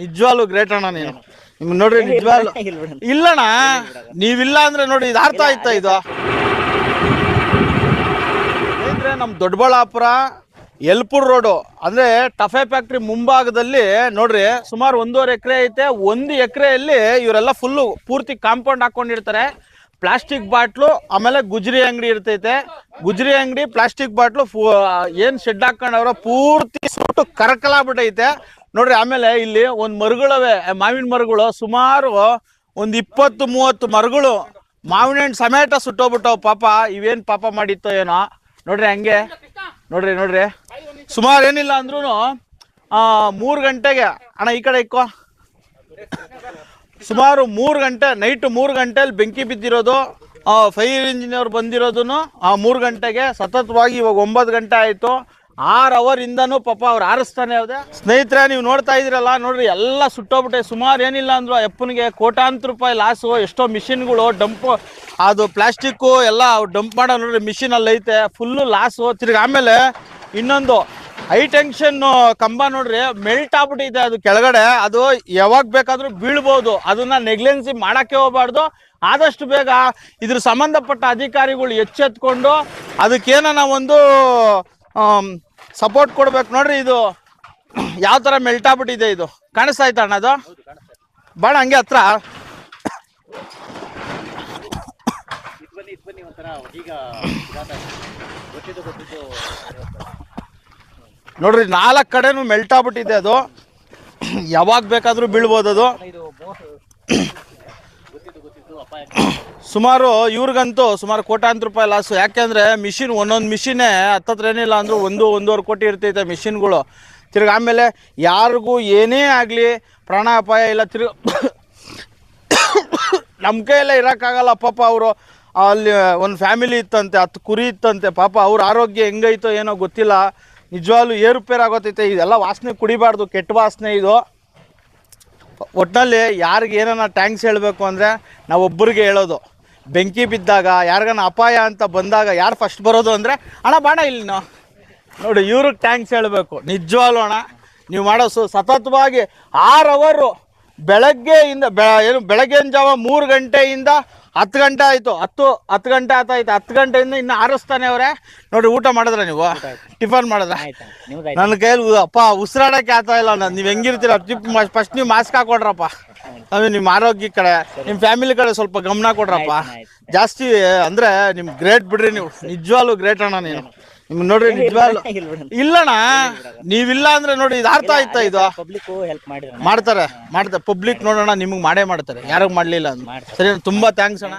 ನಿಜವಾಗ್ಲೂ ಗ್ರೇಟ್ ಅಣ್ಣ ನೀನು. ನಿಮ್ಗೆ ನೋಡ್ರಿ ನಿಜವಾಗ್ಲು ಇಲ್ಲಣ್ಣ ನೀವಿಲ್ಲ ಅಂದ್ರೆ ನೋಡಿ ಇದು ಅರ್ಥ ಆಯ್ತಾ ಇದು? ಸ್ನೇಹಿತರೆ ನಮ್ಮ ದೊಡ್ಡಬಳ್ಳಾಪುರ ಯಲ್ಪುರ್ ರೋಡು ಅಂದ್ರೆ ಟಫೆ ಫ್ಯಾಕ್ಟ್ರಿ ಮುಂಭಾಗದಲ್ಲಿ ನೋಡ್ರಿ ಸುಮಾರು ಒಂದೂವರೆ ಎಕರೆ ಐತೆ. ಒಂದು ಎಕರೆಯಲ್ಲಿ ಇವರೆಲ್ಲ ಫುಲ್ಲು ಪೂರ್ತಿ ಕಾಂಪೌಂಡ್ ಹಾಕೊಂಡಿರ್ತಾರೆ. ಪ್ಲಾಸ್ಟಿಕ್ ಬಾಟ್ಲು ಆಮೇಲೆ ಗುಜರಿ ಅಂಗಡಿ ಇರ್ತೈತೆ. ಗುಜರಿ ಅಂಗಡಿ ಪ್ಲಾಸ್ಟಿಕ್ ಬಾಟ್ಲು ಏನ್ ಶೆಡ್ ಹಾಕೊಂಡವ್ರ ಪೂರ್ತಿ ಸುಟ್ಟು ಕರಕಲಾಗ್ಬಿಟ್ಟೈತೆ. ನೋಡ್ರಿ, ಆಮೇಲೆ ಇಲ್ಲಿ ಒಂದು ಮರಗಳವೆ. ಮಾವಿನ ಮರಗಳು ಸುಮಾರು ಒಂದು ಇಪ್ಪತ್ತು, ಮೂವತ್ತು ಮರಗಳು. ಮಾವಿನ ಹಣ್ಣು ಸಮೇತ ಸುಟ್ಟೋಗ್ಬಿಟ್ಟವು. ಪಾಪ, ಇವೇನು ಪಾಪ ಮಾಡಿತ್ತೋ ಏನೋ. ನೋಡ್ರಿ, ಹಂಗೆ. ನೋಡ್ರಿ ನೋಡ್ರಿ. ಸುಮಾರು ಏನಿಲ್ಲ ಅಂದ್ರೂ ಮೂರು ಗಂಟೆಗೆ. ಅಣ್ಣ, ಈ ಕಡೆ ಇಕ್ಕೋ. ಸುಮಾರು ಮೂರು ಗಂಟೆ, ನೈಟ್ ಮೂರು ಗಂಟೆಲಿ ಬೆಂಕಿ ಬಿದ್ದಿರೋದು ಫೈರ್ ಇಂಜಿನಿಯರ್ ಬಂದಿರೋದು ಮೂರು ಗಂಟೆಗೆ. ಸತತವಾಗಿ ಇವಾಗ ಒಂಬತ್ತು ಗಂಟೆ ಆಯಿತು. ಆರು ಅವರಿಂದನೂ ಪಾಪ ಅವ್ರು ಆರಿಸ್ತಾನೆ ಇದೆ ಸ್ನೇಹಿತರೆ, ನೀವು ನೋಡ್ತಾ ಇದ್ದೀರಲ್ಲ, ನೋಡ್ರಿ, ಎಲ್ಲ ಸುಟ್ಟೋಗ್ಬಿಟ್ಟೆ. ಸುಮಾರು ಏನಿಲ್ಲ ಅಂದ್ರು ಅಪ್ಪನಿಗೆ ಕೋಟಾಂತರ ರೂಪಾಯಿ ಲಾಸು ಎಷ್ಟೋ ಮಿಷಿನ್ಗಳು ಡಂಪ್ ಅದು ಪ್ಲಾಸ್ಟಿಕ್ಕು ಎಲ್ಲ ಡಂಪ್ ಮಾಡೋ ನೋಡ್ರಿ ಮಿಷಿನ್ ಅಲ್ಲಿ ಐತೆ. ಫುಲ್ಲು ಲಾಸು ತಿರ್ಗಿ ಆಮೇಲೆ ಇನ್ನೊಂದು ಹೈ ಟೆನ್ಷನ್ ಕಂಬ ನೋಡ್ರಿ ಮೆಲ್ಟ್ ಆಗ್ಬಿಟ್ಟಿದೆ ಅದು ಕೆಳಗಡೆ. ಅದು ಯಾವಾಗ ಬೇಕಾದ್ರೂ ಬೀಳ್ಬೋದು. ಅದನ್ನ ನೆಗ್ಲೆನ್ಸಿ ಮಾಡಕ್ಕೆ ಹೋಗ್ಬಾರ್ದು. ಆದಷ್ಟು ಬೇಗ ಇದ್ರ ಸಂಬಂಧಪಟ್ಟ ಅಧಿಕಾರಿಗಳು ಎಚ್ಚೆತ್ಕೊಂಡು ಅದಕ್ಕೇನ ಒಂದು ಸಪೋರ್ಟ್ ಕೊಡ್ಬೇಕು. ನೋಡ್ರಿ ಇದು ಯಾವ ಥರ ಮೆಲ್ಟ್ ಆಗ್ಬಿಟ್ಟಿದೆ ಇದು. ಕಾಣಿಸ್ತಾ ಐತ ಅಣ್ಣ ಅದು? ಬಾಳ ಹಂಗೆ ಹತ್ರ. ನೋಡ್ರಿ ನಾಲ್ಕು ಕಡೆನೂ ಮೆಲ್ಟ್ ಆಗ್ಬಿಟ್ಟಿದೆ ಅದು. ಯಾವಾಗ ಬೇಕಾದ್ರೂ ಬೀಳ್ಬೋದು ಅದು. ಸುಮಾರು ಇವ್ರಿಗಂತೂ ಸುಮಾರು ಕೋಟ್ಯಾಂತರ ರೂಪಾಯಿ ಲಾಸು ಯಾಕೆಂದ್ರೆ ಮಿಷಿನ್ ಒಂದೊಂದು ಮಿಷಿನೇ ಹತ್ತತ್ರ ಏನಿಲ್ಲ ಅಂದ್ರೆ ಒಂದು, ಒಂದೂವರೆ ಕೋಟಿ ಇರ್ತೈತೆ ಮಿಷಿನ್ಗಳು ತಿರ್ಗಿ ಆಮೇಲೆ ಯಾರಿಗೂ ಏನೇ ಆಗಲಿ ಪ್ರಾಣಾಪಾಯ ಇಲ್ಲ, ತಿರ್ಗ ನಮ್ಮ ಕೈಯಲ್ಲೇ ಇರೋಕ್ಕಾಗಲ್ಲ ಪಾಪ ಅವರು. ಅಲ್ಲಿ, ಒಂದು ಫ್ಯಾಮಿಲಿ ಇತ್ತಂತೆ, ಹತ್ತು ಕುರಿ ಇತ್ತಂತೆ, ಪಾಪ ಅವ್ರ ಆರೋಗ್ಯ ಹೆಂಗೈತೋ ಏನೋ ಗೊತ್ತಿಲ್ಲ. ನಿಜವಾಗ್ಲೂ ಏರುಪೇರು ಆಗೋತೈತೆ ಇದೆಲ್ಲ ವಾಸನೆ ಕುಡಿಬಾರ್ದು, ಕೆಟ್ಟ ವಾಸನೆ ಇದು. ಒಟ್ಟಿನಲ್ಲಿ ಯಾರಿಗೆ ಟ್ಯಾಂಕ್ಸ್ ಹೇಳಬೇಕು ಅಂದರೆ ನಾವು ಒಬ್ಬರಿಗೆ ಹೇಳೋದು. ಬೆಂಕಿ ಬಿದ್ದಾಗ ಯಾರಿಗಾನ ಅಪಾಯ ಅಂತ ಬಂದಾಗ ಯಾರು ಫಸ್ಟ್ ಬರೋದು ಅಂದರೆ ಅಣ್ಣ ಬಾಣ ಇಲ್ಲಿ ನಾವು ನೋಡಿ ಇವ್ರಿಗೆ ಟ್ಯಾಂಕ್ಸ್ ಹೇಳಬೇಕು. ನಿಜವಾಗ್ಲೂ ಅಣ್ಣ ನೀವು ಮಾಡೋ ಸು ಸತತವಾಗಿ ಆರು ಅವರು ಬೆಳಗ್ಗೆಯಿಂದ ಬೆ ಏನು ಬೆಳಗ್ಗಿನ ಜಾವ ಮೂರು ಗಂಟೆಯಿಂದ ಹತ್ತು ಗಂಟೆ ಆಯಿತು. ಹತ್ತು ಹತ್ತು ಗಂಟೆ ಆತಾಯ್ತು ಹತ್ತು ಗಂಟೆಯಿಂದ ಇನ್ನು ಆರಿಸ್ತಾನೆ ಅವರೇ. ನೋಡಿ ಊಟ ಮಾಡಿದ್ರೆ ನೀವು? ಟಿಫನ್ ಮಾಡಿದ್ರೆ? ಆಯ್ತಾ ನನ್ನ ಕೈಯಲ್ಲಿ ಅಪ್ಪ ಉಸಿರಾಡೋಕ್ಕೆ ಆಗ್ತಾ ಇಲ್ಲ ನಾನು ನೀವು ಹೆಂಗಿರ್ತೀರ? ಫಸ್ಟ್ ನೀವು ಮಾಸ್ಕ್ ಹಾಕೊಡ್ರಪ್ಪ. ಆಮೇಲೆ ನಿಮ್ಮ ಆರೋಗ್ಯ ಕಡೆ ನಿಮ್ಮ ಫ್ಯಾಮಿಲಿ ಕಡೆ ಸ್ವಲ್ಪ ಗಮನ ಕೊಡ್ರಪ್ಪ. ಜಾಸ್ತಿ ಅಂದ್ರೆ ನಿಮ್ ಗ್ರೇಟ್ ಬಿಡ್ರಿ ನೀವು. ನಿಜವಾಗ್ಲೂ ಗ್ರೇಟ್ ಅಣ್ಣ ನೀನು. ನಿಮ್ಗೆ ನೋಡ್ರಿ ನಿಜವಾಗ್ಲು ಇಲ್ಲಣ್ಣ ನೀವಿಲ್ಲ ಅಂದ್ರೆ ನೋಡಿ ಇದು ಅರ್ಥ ಆಯ್ತಾ ಇದು? ಪಬ್ಲಿಕ್ ಹೆಲ್ಪ್ ಮಾಡಿದ್ರೆ. ಮಾಡ್ತಾರೆ ಮಾಡ್ತಾರೆ. ಪಬ್ಲಿಕ್ ನೋಡೋಣ ನಿಮ್ಗೆ ಮಾಡೇ ಮಾಡ್ತಾರೆ. ಯಾರಿಗೂ ಮಾಡ್ಲಿಲ್ಲ ಅಂದ್ರೆ. ಸರಿ ತುಂಬಾ ಥ್ಯಾಂಕ್ಸ್ ಅಣ್ಣ.